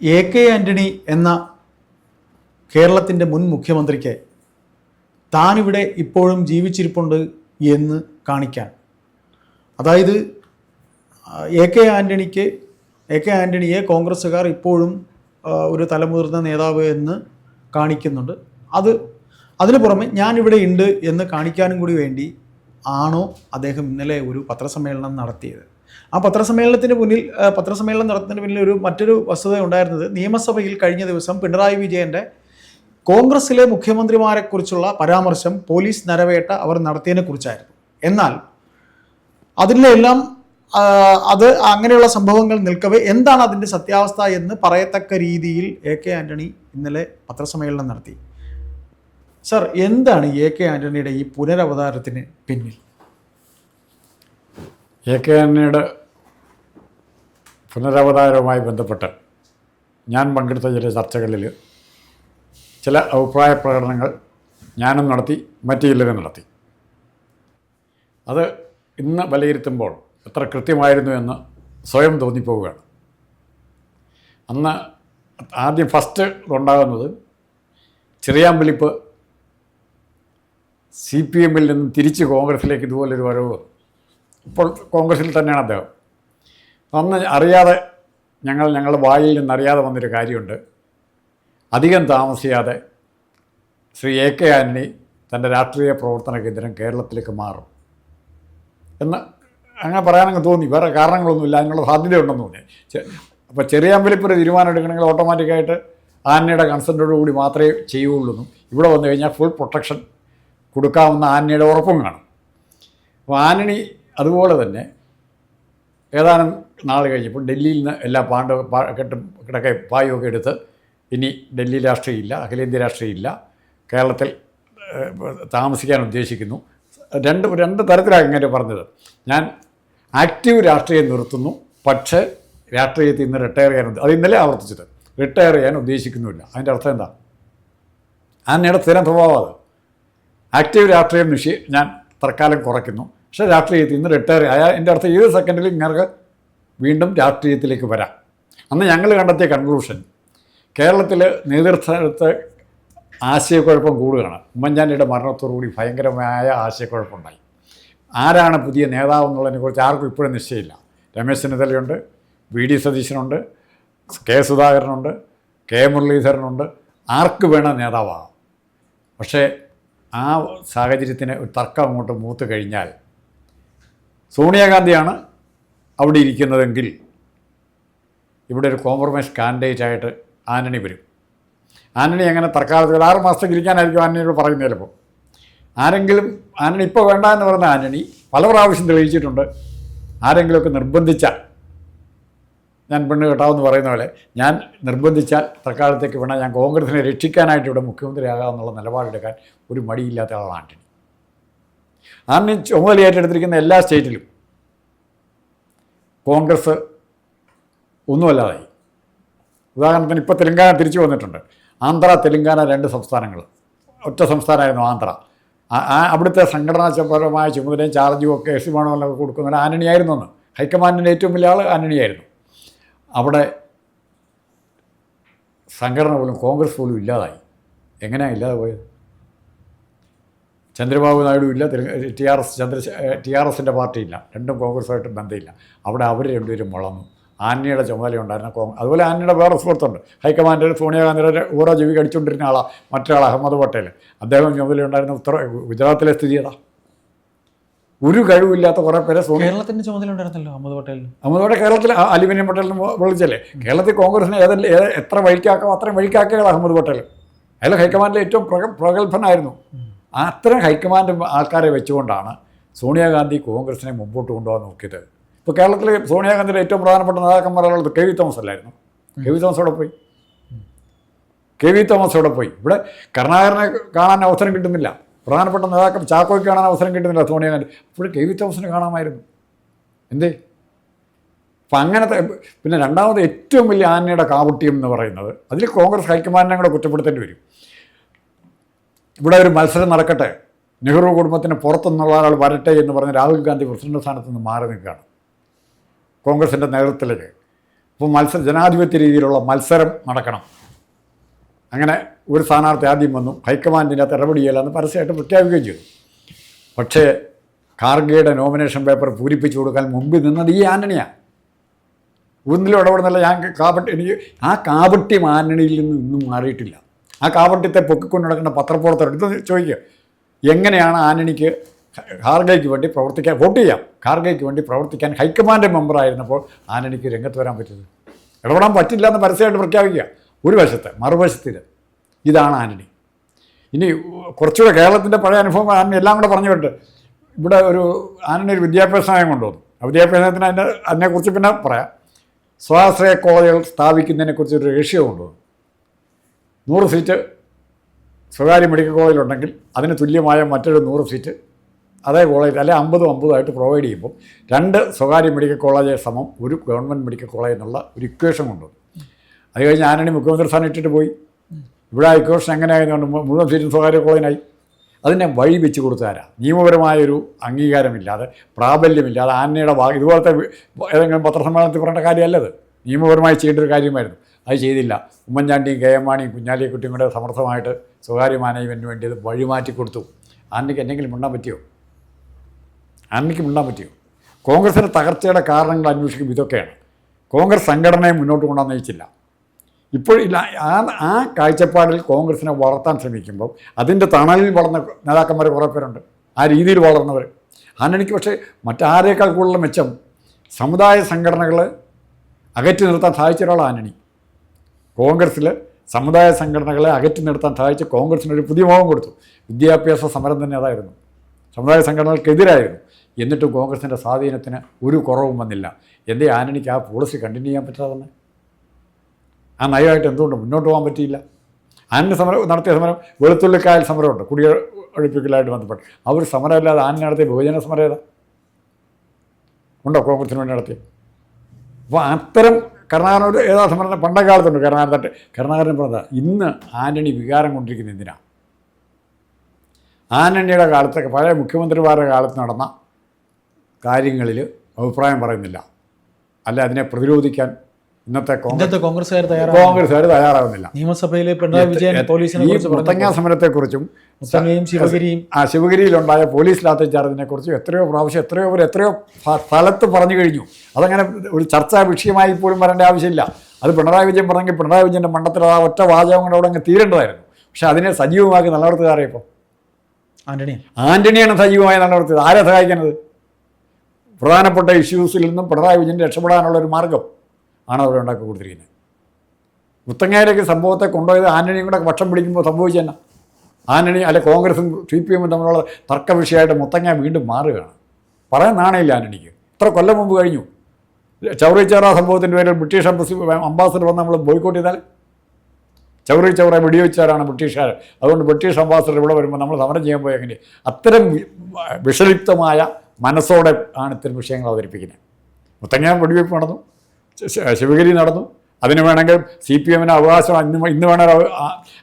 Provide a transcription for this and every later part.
A K Antony എന്ന കേരളത്തിന്റെ മുൻ മുഖ്യമന്ത്രിക്ക് താനിവിടെ ഇപ്പോഴും ജീവിച്ചിരിപ്പുണ്ട് എന്ന് കാണിക്കാൻ. അതായത് എ കെ ആന്റണിക്ക് എ കെ ആന്റണിയെ കോൺഗ്രസ്സുകാർ ഇപ്പോഴും ഒരു തലമുതിർന്ന നേതാവ് എന്ന് കാണിക്കുന്നുണ്ട്. അത് അതിന് പുറമെ ഞാനിവിടെ ഉണ്ട് എന്ന് കാണിക്കാനും കൂടി വേണ്ടി ആണോ അദ്ദേഹം ഇന്നലെ ഒരു പത്രസമ്മേളനം നടത്തിയത്? ആ പത്രസമ്മേളനത്തിന് മുന്നിൽ പത്രസമ്മേളനം നടത്തുന്നതിന് മുന്നിൽ ഒരു മറ്റൊരു വസ്തുത ഉണ്ടായിരുന്നത് നിയമസഭയിൽ കഴിഞ്ഞ ദിവസം പിണറായി വിജയന്റെ കോൺഗ്രസിലെ മുഖ്യമന്ത്രിമാരെക്കുറിച്ചുള്ള പരാമർശം പോലീസ് നരവേട്ട അവർ നടത്തിയതിനെ കുറിച്ചായിരുന്നു. എന്നാൽ അതിലെല്ലാം അത് അങ്ങനെയുള്ള സംഭവങ്ങൾ നിൽക്കവേ എന്താണ് അതിന്റെ സത്യാവസ്ഥ എന്ന് പറയത്തക്ക രീതിയിൽ എ കെ ആന്റണി ഇന്നലെ പത്രസമ്മേളനം നടത്തി. സർ എന്താണ് എ കെ ആന്റണിയുടെ ഈ പുനരവതാരത്തിന് പിന്നിൽ? എ കെ ആന്റണിയുടെ പുനരവതാരവുമായി ബന്ധപ്പെട്ട് ഞാൻ പങ്കെടുത്ത ചില ചർച്ചകളിൽ ചില അഭിപ്രായ പ്രകടനങ്ങൾ ഞാനും നടത്തി മറ്റു ചിലരും നടത്തി. അത് ഇന്ന് വിലയിരുത്തുമ്പോൾ എത്ര കൃത്യമായിരുന്നു എന്ന് സ്വയം തോന്നിപ്പോവുകയാണ്. അന്ന് ആദ്യം ഫസ്റ്റ് ഉണ്ടാകുന്നത് ചെറിയാമ്പലിപ്പ് സി പി എമ്മിൽ നിന്ന് തിരിച്ച് കോൺഗ്രസിലേക്ക് ഇതുപോലൊരു വരവ് വന്നു. ഇപ്പോൾ കോൺഗ്രസിൽ തന്നെയാണ് അദ്ദേഹം. അന്ന് അറിയാതെ ഞങ്ങൾ ഞങ്ങളുടെ വായിൽ നിന്നറിയാതെ വന്നൊരു കാര്യമുണ്ട്. അധികം താമസിയാതെ ശ്രീ എ കെ ആന്റണി തന്റെ രാഷ്ട്രീയ പ്രവർത്തന കേന്ദ്രം കേരളത്തിലേക്ക് മാറും. എന്ന് അങ്ങനെ പറയാനങ്ങ് തോന്നി. വേറെ കാരണങ്ങളൊന്നുമില്ല. അതിനുള്ള സാധ്യതയുണ്ടെന്ന് തോന്നി. അപ്പോൾ ചെറിയ അമ്പലപ്പുര തീരുമാനം എടുക്കണമെങ്കിൽ ഓട്ടോമാറ്റിക്കായിട്ട് ആനയുടെ കൺസെന്റോടു കൂടി മാത്രമേ ചെയ്യുകയുള്ളൂ. എന്നും ഇവിടെ വന്നു കഴിഞ്ഞാൽ ഫുൾ പ്രൊട്ടക്ഷൻ കൊടുക്കാവുന്ന ആനയുടെ ഉറപ്പും കാണും. അപ്പോൾ ആനണി അതുപോലെ തന്നെ ഏതാനും നാൾ കഴിഞ്ഞപ്പോൾ ഡൽഹിയിൽ നിന്ന് എല്ലാ പാണ്ഡവ കെട്ടും കിടക്കെ പായുമൊക്കെ എടുത്ത് ഇനി ഡൽഹി രാഷ്ട്രീയമില്ല അഖിലേന്ത്യ രാഷ്ട്രീയമില്ല കേരളത്തിൽ താമസിക്കാൻ ഉദ്ദേശിക്കുന്നു. രണ്ട് രണ്ട് തരത്തിലാണ് ഇങ്ങനെ പറഞ്ഞത്. ഞാൻ ആക്റ്റീവ് രാഷ്ട്രീയം നിർത്തുന്നു പക്ഷേ രാഷ്ട്രീയത്തിൽ നിന്ന് റിട്ടയർ ചെയ്യാൻ അത് ഇന്നലെ ആവർത്തിച്ചത് റിട്ടയർ ചെയ്യാൻ ഉദ്ദേശിക്കുന്നുമില്ല. അതിന്റെ അർത്ഥം എന്താ? ആനയുടെ സ്ഥിരം സ്വഭാവം അത്. ആക്റ്റീവ് രാഷ്ട്രീയം നിഷേ ഞാൻ തൽക്കാലം കുറയ്ക്കുന്നു. പക്ഷേ രാഷ്ട്രീയത്തിൽ നിന്ന് റിട്ടയർ ആയ. എന്റെ അർത്ഥം ഏത് സെക്കൻഡിലും ഇങ്ങനെ വീണ്ടും രാഷ്ട്രീയത്തിലേക്ക് വരാം. അന്ന് ഞങ്ങൾ കണ്ടെത്തിയ കൺക്ലൂഷൻ കേരളത്തിൽ നേതൃത്വത്തെ ആശയക്കുഴപ്പം കൂടുകയാണ്. ഉമ്മൻചാണ്ടിയുടെ മരണത്തോടുകൂടി ഭയങ്കരമായ ആശയക്കുഴപ്പമുണ്ടായി. ആരാണ് പുതിയ നേതാവ് എന്നുള്ളതിനെക്കുറിച്ച് ആർക്കും ഇപ്പോഴും നിശ്ചയമില്ല. രമേശ് ചെന്നിത്തലയുണ്ട് വി ഡി സതീശനുണ്ട് കെ സുധാകരനുണ്ട് കെ മുരളീധരനുണ്ട്. ആർക്ക് വേണം നേതാവാകാം. പക്ഷേ ആ സാഹചര്യത്തിന് ഒരു തർക്കം അങ്ങോട്ട് മൂത്ത് കഴിഞ്ഞാൽ സോണിയാഗാന്ധിയാണ് അവിടെ ഇരിക്കുന്നതെങ്കിൽ ഇവിടെ ഒരു കോംപ്രമൈസ് കാൻഡിഡേറ്റ് ആയിട്ട് ആന്റണി വരും. ആന്റണി അങ്ങനെ തർക്കാലത്തിൽ ആറ് മാസത്തേക്ക് ഇരിക്കാനായിരിക്കും ആന്റണിയോട് പറയുന്നത് ചിലപ്പോൾ ആരെങ്കിലും ആന്റണി ഇപ്പോൾ വേണ്ട എന്ന് പറഞ്ഞ ആന്റണി പല പ്രാവശ്യം തെളിയിച്ചിട്ടുണ്ട്. ആരെങ്കിലുമൊക്കെ നിർബന്ധിച്ചാൽ ഞാൻ പെണ്ണ് കെട്ടാമെന്ന് പറയുന്ന പോലെ ഞാൻ നിർബന്ധിച്ചാൽ തൽക്കാലത്തേക്ക് വേണം ഞാൻ കോൺഗ്രസിനെ രക്ഷിക്കാനായിട്ട് ഇവിടെ മുഖ്യമന്ത്രിയാകാമെന്നുള്ള നിലപാടെടുക്കാൻ ഒരു മടിയില്ലാത്ത ആളാണ് ആന്റണി. ആന്റണി ചുമതല ഏറ്റെടുത്തിരിക്കുന്ന എല്ലാ സ്റ്റേറ്റിലും കോൺഗ്രസ് ഒന്നുമല്ലാതായി. ഉദാഹരണത്തിന് ഇപ്പോൾ തെലങ്കാന തിരിച്ചു വന്നിട്ടുണ്ട്. ആന്ധ്ര തെലങ്കാന രണ്ട് സംസ്ഥാനങ്ങൾ ഒറ്റ സംസ്ഥാനമായിരുന്നു ആന്ധ്ര. അവിടുത്തെ സംഘടനാപരമായ ചുമതലയും ചാർജും ഒക്കെ എസ് സി മാണവലൊക്കെ കൊടുക്കുന്നവർ ആന്റണിയായിരുന്നു അന്ന്. ഹൈക്കമാൻഡിന്റെ ഏറ്റവും വലിയ ആൾ ആന്റണിയായിരുന്നു അവിടെ സംഘടന പോലും കോൺഗ്രസ് പോലും ഇല്ലാതായി. എങ്ങനെയാണ് ഇല്ലാതെ പോയത്? ചന്ദ്രബാബു നായിഡു ഇല്ല T R S Chandra T R എസിന്റെ പാർട്ടിയില്ല. രണ്ടും കോൺഗ്രസ്സുമായിട്ട് ബന്ധമില്ല. അവിടെ അവർ രണ്ടുപേരും മുളന്നു. ആന്റണിയുടെ ചുമതല ഉണ്ടായിരുന്ന കോൺഗ്രസ് അതുപോലെ ആന്റണിയുടെ വേറെ സുഹൃത്തുണ്ട്. ഹൈക്കമാൻഡിൽ സോണിയാഗാന്ധിയുടെ ഓരോ ജീവി കടിച്ചുകൊണ്ടിരുന്ന ആളാണ് മറ്റൊരാൾ അഹമ്മദ് പട്ടേൽ അദ്ദേഹം ചുമതല ഉണ്ടായിരുന്ന ഉത്തര ഗുജറാത്തിലെ സ്ഥിതി ഏതാ? ഒരു കഴിവില്ലാത്ത കുറേ പേരെ സോണി കേരളത്തിന്റെ ചുമതല ഉണ്ടായിരുന്നല്ലോ അഹമ്മദ് പട്ടേലിന്. അഹമ്മദ് പട്ടേൽ കേരളത്തിൽ അലുമിനിയം പട്ടേലിന് വിളിച്ചല്ലേ? കേരളത്തിൽ കോൺഗ്രസിനെ ഏതല്ലേ ഏത് എത്ര വഴിക്കാക്കാം അത്രയും വഴിക്കാക്കിയത് അഹമ്മദ് പട്ടേൽ അയാൾ ഹൈക്കമാൻഡിലെ ഏറ്റവും പ്രഗ പ്രഗത്ഭനായിരുന്നു. ആ അത്രയും ഹൈക്കമാൻഡ് ആൾക്കാരെ വെച്ചുകൊണ്ടാണ് സോണിയാഗാന്ധി കോൺഗ്രസിനെ മുമ്പോട്ട് കൊണ്ടുപോകാൻ നോക്കിയത്. ഇപ്പോൾ കേരളത്തിൽ സോണിയാഗാന്ധിയുടെ ഏറ്റവും പ്രധാനപ്പെട്ട നേതാക്കന്മാരുള്ളത് കെ വി തോമസ് അല്ലായിരുന്നു? കെ വി തോമസ് അവിടെ പോയി? കെ വി തോമസ് അവിടെ പോയി? ഇവിടെ കരുണാകരനെ കാണാൻ അവസരം കിട്ടുന്നില്ല. പ്രധാനപ്പെട്ട നേതാക്കൾ ചാക്കോയ്ക്ക് കാണാൻ അവസരം കിട്ടുന്നില്ല സോണിയാഗാന്ധി. അപ്പോഴും കെ വി തോമസിനെ കാണാമായിരുന്നു. എന്തേ? അപ്പം അങ്ങനത്തെ പിന്നെ രണ്ടാമത് ഏറ്റവും വലിയ ആനയുടെ കാവുട്ടിയം എന്ന് പറയുന്നത് അതിൽ കോൺഗ്രസ് ഹൈക്കമാൻഡിനെ കൂടെ കുറ്റപ്പെടുത്തേണ്ടി വരും. ഇവിടെ ഒരു മത്സരം നടക്കട്ടെ. നെഹ്റു കുടുംബത്തിന് പുറത്തുനിന്നുള്ള ഒരാൾ വരട്ടെ എന്ന് പറഞ്ഞ് രാഹുൽ ഗാന്ധി പ്രസിഡന്റ് സ്ഥാനത്ത് നിന്ന് മാറി നിൽക്കുകയാണ് കോൺഗ്രസിന്റെ നേതൃത്വത്തിലേക്ക്. അപ്പോൾ മത്സര ജനാധിപത്യ രീതിയിലുള്ള മത്സരം നടക്കണം. അങ്ങനെ ഒരു സ്ഥാനാർത്ഥി ആദ്യം വന്നു ഹൈക്കമാൻഡിന്റെ അകത്ത് ഇടപെടിയില്ലെന്ന് പരസ്യമായിട്ട് പ്രഖ്യാപിക്കുകയും ചെയ്തു. പക്ഷേ ഖാർഗെയുടെ നോമിനേഷൻ പേപ്പർ പൂരിപ്പിച്ചു കൊടുക്കാൻ മുമ്പിൽ നിന്നത് ഈ ആന്റണിയാണ് ഒന്നിലും ഇടപെടുന്നില്ല. ഞാൻ കാപട്ടി എനിക്ക് ആ കാപട്യം ആന്റണിയിൽ നിന്ന് ഇന്നും മാറിയിട്ടില്ല. ആ കാപട്യത്തെ പൊക്കിക്കൊണ്ട് നടക്കുന്ന പത്രപ്രവർത്തകർ ഇത് ചോദിക്കുക. എങ്ങനെയാണ് ആന്റണിക്ക് ഖാർഗയ്ക്ക് വേണ്ടി പ്രവർത്തിക്കാൻ വോട്ട് ചെയ്യാം? ഖാർഗയ്ക്ക് വേണ്ടി പ്രവർത്തിക്കാൻ ഹൈക്കമാൻഡ് മെമ്പറായിരുന്നപ്പോൾ ആന്റണിക്ക് രംഗത്ത് വരാൻ പറ്റിയത്. ഇടപെടാൻ പറ്റില്ല എന്ന് പരസ്യമായിട്ട് പ്രഖ്യാപിക്കുക. ഒരു വശത്ത് മറുവശത്തിൽ ഇതാണ് ആന്റണി. ഇനി കുറച്ചുകൂടെ കേരളത്തിന്റെ പഴയ അനുഭവം ആന്റണി എല്ലാം കൂടെ പറഞ്ഞു വിട്ട് ഇവിടെ ഒരു ആന്റണി ഒരു വിദ്യാഭ്യാസ നയം കൊണ്ടുവന്നു. ആ വിദ്യാഭ്യാസത്തിന് അതിനെ അതിനെക്കുറിച്ച് പിന്നെ പറയാം. സ്വാശ്രയ കോളേജുകൾ സ്ഥാപിക്കുന്നതിനെക്കുറിച്ച് ഒരു റേഷ്യോ കൊണ്ടുവന്നു. നൂറ് സീറ്റ് സ്വകാര്യ മെഡിക്കൽ കോളേജിലുണ്ടെങ്കിൽ അതിന് തുല്യമായ മറ്റൊരു നൂറ് സീറ്റ് അതേ കോളേജ് അല്ലെ അമ്പതും അമ്പതുമായിട്ട് പ്രൊവൈഡ് ചെയ്യുമ്പോൾ രണ്ട് സ്വകാര്യ മെഡിക്കൽ കോളേജ് സമം ഒരു ഗവൺമെന്റ് മെഡിക്കൽ കോളേജ് എന്നുള്ള ഒരു ഇക്വേഷൻ കൊണ്ടുവന്നു അത് കഴിഞ്ഞ് ആനണി മുഖ്യമന്ത്രി സ്ഥാനം ഇട്ടിട്ട് പോയി. ഇവിടെ ആ ഇക്വേഷൻ എങ്ങനെയായതുകൊണ്ട് മുഴുവൻ സീറ്റും സ്വകാര്യ കോളേജിനായി. അതിനെ വഴി വെച്ച് കൊടുത്താരാ നിയമപരമായൊരു അംഗീകാരമില്ലാതെ പ്രാബല്യമില്ലാതെ ആനയുടെ ഭാഗം ഇതുപോലത്തെ ഏതെങ്കിലും പത്രസമ്മേളനത്തിൽ പറയേണ്ട കാര്യമല്ലത്. നിയമപരമായി ചെയ്യേണ്ട ഒരു കാര്യമായിരുന്നു. അത് ചെയ്തില്ല. ഉമ്മൻചാണ്ടിയും കെ എം മാണിയും കുഞ്ഞാലിക്കുട്ടിയും കൂടെ സമർത്ഥമായിട്ട് സ്വകാര്യ മാനേജ്മെന്റിന് വേണ്ടി അത് വഴിമാറ്റി കൊടുത്തു. ആന്റിക്ക് എന്തെങ്കിലും മിണ്ടാൻ പറ്റിയോ? ആന്റിക്ക് മിണ്ടാൻ പറ്റിയോ? കോൺഗ്രസിന്റെ തകർച്ചയുടെ കാരണങ്ങൾ അന്വേഷിക്കുമ്പോൾ ഇതൊക്കെയാണ്. കോൺഗ്രസ് സംഘടനയെ മുന്നോട്ട് കൊണ്ടുവന്ന് നയിച്ചില്ല. ഇപ്പോൾ ഇല്ല ആ ആ കാഴ്ചപ്പാടിൽ കോൺഗ്രസിനെ വളർത്താൻ ശ്രമിക്കുമ്പോൾ അതിന്റെ തണലിൽ വളർന്ന നേതാക്കന്മാർ കുറേ പേരുണ്ട്. ആ രീതിയിൽ വളർന്നവർ. ആന്റണിക്ക് പക്ഷേ മറ്റാരേക്കാൾ കൂടുതൽ മെച്ചം സമുദായ സംഘടനകൾ അകറ്റി നിർത്താൻ സാധിച്ച ഒരാളാണ് കോൺഗ്രസ്സിൽ സമുദായ സംഘടനകളെ അകറ്റി നിർത്താൻ സഹായിച്ച് കോൺഗ്രസിനൊരു പുതിയ മോഹം കൊടുത്തു. വിദ്യാഭ്യാസ സമരം തന്നെ അതായിരുന്നു. സമുദായ സംഘടനകൾക്കെതിരായിരുന്നു. എന്നിട്ടും കോൺഗ്രസിന്റെ സ്വാധീനത്തിന് ഒരു കുറവും വന്നില്ല. എന്തേ ആന്റണിക്ക് ആ പോളിസി കണ്ടിന്യൂ ചെയ്യാൻ പറ്റാതെ ആ നയമായിട്ട് എന്തുകൊണ്ട് മുന്നോട്ട് പോകാൻ പറ്റിയില്ല? ആന്റണി സമരം നടത്തിയ സമരം വെളുത്തുള്ളിക്കായൽ സമരമുണ്ട്. കുടിയൊഴിപ്പിക്കലായിട്ട് ബന്ധപ്പെട്ട്. ആ ഒരു സമരമില്ലാതെ ആന്റണി നടത്തിയ ബഹുജന സമരം ഏതാ? ഉണ്ടോ കോൺഗ്രസിന് വേണ്ടി നടത്തിയ അപ്പോൾ അത്തരം കരുണാകരനോട് ഏതാ സമരം പണ്ട കാലത്തുണ്ട് കരുണാകരൻ തട്ട്. കരുണാകരൻ പറഞ്ഞത് ഇന്ന് ആന്റണി വികാരം കൊണ്ടിരിക്കുന്ന എന്തിനാണ് ആന്റണിയുടെ കാലത്തൊക്കെ പഴയ മുഖ്യമന്ത്രിമാരുടെ കാലത്ത് നടന്ന കാര്യങ്ങളിൽ അഭിപ്രായം പറയുന്നില്ല. അല്ല അതിനെ പ്രതിരോധിക്കാൻ ഇന്നത്തെ കോൺഗ്രസ് കോൺഗ്രസ്സുകാർ തയ്യാറാവുന്നില്ല. നിയമസഭയിൽ പിണറായി വിജയൻ പോലീസിനെ മുത്തങ്ങ സമരത്തെക്കുറിച്ചും ശിവഗിരിയും ആ ശിവഗിരിയിലുണ്ടായ പോലീസ് ലാത്തിച്ചാർജിനെ കുറിച്ചും എത്രയോ പ്രാവശ്യം എത്രയോ പേർ എത്രയോ സ്ഥലത്ത് പറഞ്ഞു കഴിഞ്ഞു. അതങ്ങനെ ഒരു ചർച്ചാ വിഷയമായി പോലും വരേണ്ട ആവശ്യമില്ല. അത് പിണറായി വിജയൻ പറഞ്ഞെങ്കിൽ പിണറായി വിജയന്റെ മണ്ഡലത്തിൽ ആ ഒറ്റ വാചകം കൊണ്ട് അവിടെ അങ്ങ് തീരേണ്ടതായിരുന്നു. പക്ഷെ അതിനെ സജീവമാക്കി നിലനിർത്തുകാരെ ഇപ്പോൾ ആന്റണി. ആന്റണിയാണ് സജീവമായി നിലനിർത്തിയത്. ആരെ സഹായിക്കുന്നത് പ്രധാനപ്പെട്ട ഇഷ്യൂസിൽ നിന്നും പിണറായി വിജയൻ രക്ഷപ്പെടാനുള്ള ഒരു മാർഗം ആണ് അവിടെ ഉണ്ടാക്കി കൊടുത്തിരിക്കുന്നത്. മുത്തങ്ങയിലേക്ക് സംഭവത്തെ കൊണ്ടുപോയത് ആന്റണിയും കൂടെ പക്ഷം പിടിക്കുമ്പോൾ സംഭവിച്ചെന്നെ ആന്റണി അല്ലെ കോൺഗ്രസും സി പി എമ്മും തമ്മിലുള്ള തർക്ക വിഷയമായിട്ട് മുത്തങ്ങ വീണ്ടും മാറുകയാണ്. പറയാൻ നാണയില്ല ആന്റണിക്ക്. ഇത്ര കൊല്ലം മുമ്പ് കഴിഞ്ഞു. ചൗറി ചൗറ സംഭവത്തിന്റെ പേരിൽ ബ്രിട്ടീഷ് അംബസി അംബാസഡർ വന്ന് നമ്മൾ ബോയ്ക്കോട്ട് ചെയ്താൽ? ചൗറി ചൗറ വെടിവെച്ചവരാണ് ബ്രിട്ടീഷുകാർ അതുകൊണ്ട് ബ്രിട്ടീഷ് അംബാസഡർ ഇവിടെ വരുമ്പോൾ നമ്മൾ സമരം ചെയ്യാൻ പോയി അങ്ങനെ അത്തരം വിഷലിപ്തമായ മനസ്സോടെ ആണ് ഇത്തരം വിഷയങ്ങൾ അവതരിപ്പിക്കുന്നത്. മുത്തങ്ങ വെടിവെപ്പ് നടന്നു. ശിവഗിരി നടന്നു. അതിന് വേണമെങ്കിൽ സി പി എമ്മിന് അവകാശം ഇന്ന് വേ- ഇന്ന് വേണമെങ്കിൽ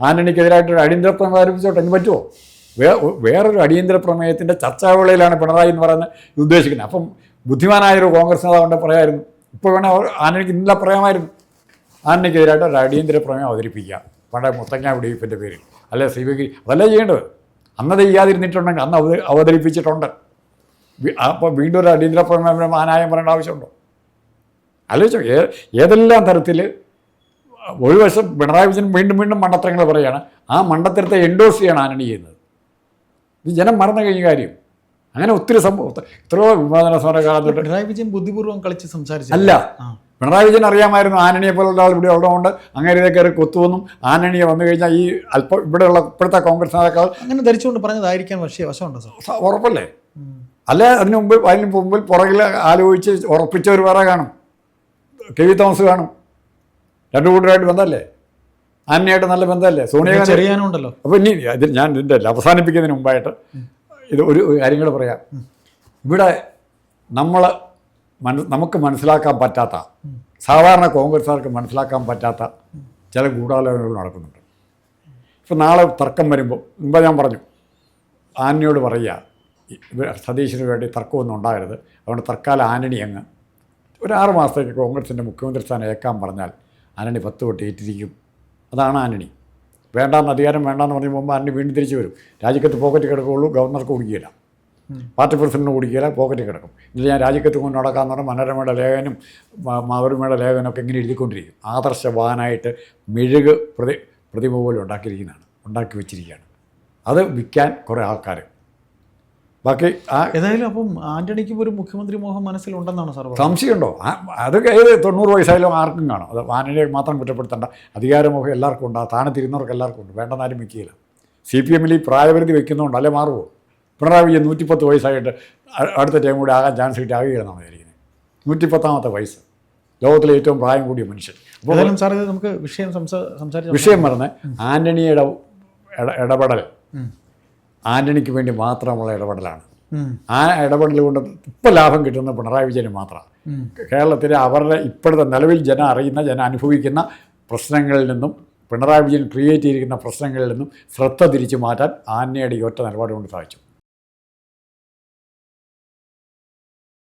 ആന്റണിക്കെതിരായിട്ടൊരു അടിയന്തര പ്രമേയം ആരംഭിച്ചോട്ടെ? ഇന്ന് പറ്റുമോ വേ വേറൊരു അടിയന്തര പ്രമേയത്തിന്റെ ചർച്ചാവേളയിലാണ് പിണറായി എന്ന് പറയുന്നത് ഉദ്ദേശിക്കുന്നത്. അപ്പം ബുദ്ധിമാനായൊരു കോൺഗ്രസ് നേതാവുണ്ടെ പറയായിരുന്നു. ഇപ്പോൾ വേണമെങ്കിൽ അവർ ആന്റണിക്ക് ഇന്നലെ പറയാമായിരുന്നു ആന്റണിക്കെതിരായിട്ട് ഒരു അടിയന്തര പ്രമേയം അവതരിപ്പിക്കുക. പണ്ട് മുത്തങ്ങ വെടിവെപ്പിന്റെ പേരിൽ. അല്ലെ ശിവഗിരി അതല്ലേ ചെയ്യേണ്ടത്? അന്നത് ചെയ്യാതിരുന്നിട്ടുണ്ടെങ്കിൽ അന്ന് അവതരിപ്പിച്ചിട്ടുണ്ട്. അപ്പോൾ വീണ്ടും ഒരു അടിയന്തര പ്രമേയം മാനായം പറയേണ്ട ആവശ്യമുണ്ടോ? ആലോചിച്ചോ ഏതെല്ലാം തരത്തിൽ ഒരു വശം പിണറായി വിജയൻ വീണ്ടും വീണ്ടും മണ്ടത്തരങ്ങൾ പറയുകയാണ് ആ മണ്ടത്തരത്തെ എൻഡോസ് ചെയ്യാണ് ആനണി ചെയ്യുന്നത്. ഇത് ജനം മറന്നു കഴിഞ്ഞ കാര്യം. അങ്ങനെ ഒത്തിരി സംഭവം എത്രയോ വിവാദന സമര കാലം തൊട്ട് പിണറായി വിജയൻ ബുദ്ധിപൂർവം കളിച്ച് സംസാരിച്ചു അല്ല. പിണറായി വിജയൻ അറിയാമായിരുന്നു ആനണിയെ പോലുള്ള ആൾ ഇവിടെ ഉള്ളതുകൊണ്ട് അങ്ങനെ ഇതേ കയറി കൊത്തുവന്നും ആനണിയെ വന്നു കഴിഞ്ഞാൽ ഈ അല്പം ഇവിടെയുള്ള ഇപ്പോഴത്തെ കോൺഗ്രസ് നേതാക്കൾ അങ്ങനെ ധരിച്ചുകൊണ്ട് പറഞ്ഞതായിരിക്കാൻ പക്ഷേ വശമുണ്ടോ സാർ? ഉറപ്പല്ലേ? അല്ലെ? അതിന് മുമ്പ് അതിന് മുമ്പിൽ പുറകിൽ ആലോചിച്ച് ഉറപ്പിച്ചവർ വേറെ കാണും. കെ വി തോമസ് കാണും. രണ്ടു കൂട്ടരായിട്ട് ബന്ധമല്ലേ ആന്റണിയായിട്ട് നല്ല ബന്ധമല്ലേ സോണിയാഗാന്ധി ചെറിയാനുണ്ടല്ലോ അപ്പോൾ ഇനി ഇതിൽ ഞാൻ ഇതിന്റെ അവസാനിപ്പിക്കുന്നതിന് മുമ്പായിട്ട് ഇത് ഒരു കാര്യങ്ങൾ കാര്യം കൂടെ പറയാം ഇവിടെ നമ്മൾ നമുക്ക് മനസ്സിലാക്കാൻ പറ്റാത്ത സാധാരണ കോൺഗ്രസ്സുകാർക്ക് മനസ്സിലാക്കാൻ പറ്റാത്ത ചില ഗൂഢാലോചനകൾ നടക്കുന്നുണ്ട്. ഇപ്പം നാളെ തർക്കം വരുമ്പോൾ മുമ്പ് ഞാൻ പറഞ്ഞു ആനയോട് പറയുക സതീശന് വേണ്ടി തർക്കമൊന്നും ഉണ്ടാകരുത്. അതുകൊണ്ട് തർക്കാല ആനണി അങ്ങ് ഒരു ആറ് മാസത്തേക്ക് കോൺഗ്രസിന്റെ മുഖ്യമന്ത്രി സ്ഥാനം ഏക്കാൻ പറഞ്ഞാൽ ആന്റണി പത്ത് വോട്ട് ഏറ്റിരിക്കും. അതാണ് ആന്റണി വേണ്ടാന്ന് അധികാരം വേണ്ടാന്ന് പറഞ്ഞ് പോകുമ്പോൾ ആന്റണി വീണ്ടും തിരിച്ചു വരും. രാജിക്കത്ത് പോക്കറ്റ് കിടക്കുകയുള്ളൂ ഗവർണർക്ക് കുടിക്കില്ല. പാർട്ടി പ്രസിഡന്റിന് കുടിക്കില്ല പോക്കറ്റ് കിടക്കും. ഇതിൽ ഞാൻ രാജിക്കത്ത് കൊണ്ട് നടക്കാന്ന് പറഞ്ഞാൽ മനോരമയുടെ ലേഖനും മാതൃമയുടെ ലേഖനമൊക്കെ ഇങ്ങനെ എഴുതിക്കൊണ്ടിരിക്കും. ആദർശവാനായിട്ട് മെഴുക് പ്രതി പ്രതിമ പോലെ ഉണ്ടാക്കിയിരിക്കുന്നതാണ് ഉണ്ടാക്കി വെച്ചിരിക്കുകയാണ്. അത് വിൽക്കാൻ കുറേ ആൾക്കാർ ബാക്കി ആ ഏതായാലും അപ്പം ആന്റണിക്കും ഒരു മുഖ്യമന്ത്രി മോഹം മനസ്സിലുണ്ടെന്നാണ് സാർ സംശയമുണ്ടോ? ആ- അത് ഏത് തൊണ്ണൂറ് വയസ്സായാലും ആർക്കും കാണും. അത് ആന്റണിയെ മാത്രം കുറ്റപ്പെടുത്തേണ്ട അധികാരമൊക്കെ എല്ലാവർക്കും ഉണ്ട്. ആ സ്ഥാനത്തിരുന്നവർക്ക് എല്ലാവർക്കും ഉണ്ട്. വേണ്ടെന്നാലും വെക്കുകയില്ല. സി പി എമ്മിൽ ഈ പ്രായപരിധി വെക്കുന്നതുകൊണ്ട് അല്ലേ മാറുമോ പിണറായി വിജയൻ നൂറ്റിപ്പത്ത് വയസ്സായിട്ട് അടുത്ത ടൈം കൂടി ആകാൻ ചാൻസ് കിട്ടി ആകുകയാണെന്നാണ് വിചാരിക്കുന്നത്. നൂറ്റിപ്പത്താമത്തെ വയസ്സ്. ലോകത്തിലെ ഏറ്റവും പ്രായം കൂടിയ മനുഷ്യൻ. അപ്പോൾ സാർ നമുക്ക് വിഷയം സംസാ സംസാരിച്ച് വിഷയം പറഞ്ഞ് ആന്റണിയുടെ ഇട- ഇടപെടൽ. ആന്റണിക്ക് വേണ്ടി മാത്രമുള്ള ഇടപെടലാണ്. ആ ഇടപെടൽ കൊണ്ട് ഇപ്പം ലാഭം കിട്ടുന്ന പിണറായി വിജയന് മാത്രമാണ്. കേരളത്തിലെ അവരുടെ ഇപ്പോഴത്തെ നിലവിൽ ജനം അറിയുന്ന ജനം അനുഭവിക്കുന്ന പ്രശ്നങ്ങളിൽ നിന്നും പിണറായി വിജയൻ ക്രിയേറ്റ് ചെയ്തിരിക്കുന്ന പ്രശ്നങ്ങളിൽ നിന്നും ശ്രദ്ധ തിരിച്ചു മാറ്റാൻ ആന്നയുടെ ഒറ്റ നിലപാട് കൊണ്ട് സാധിച്ചു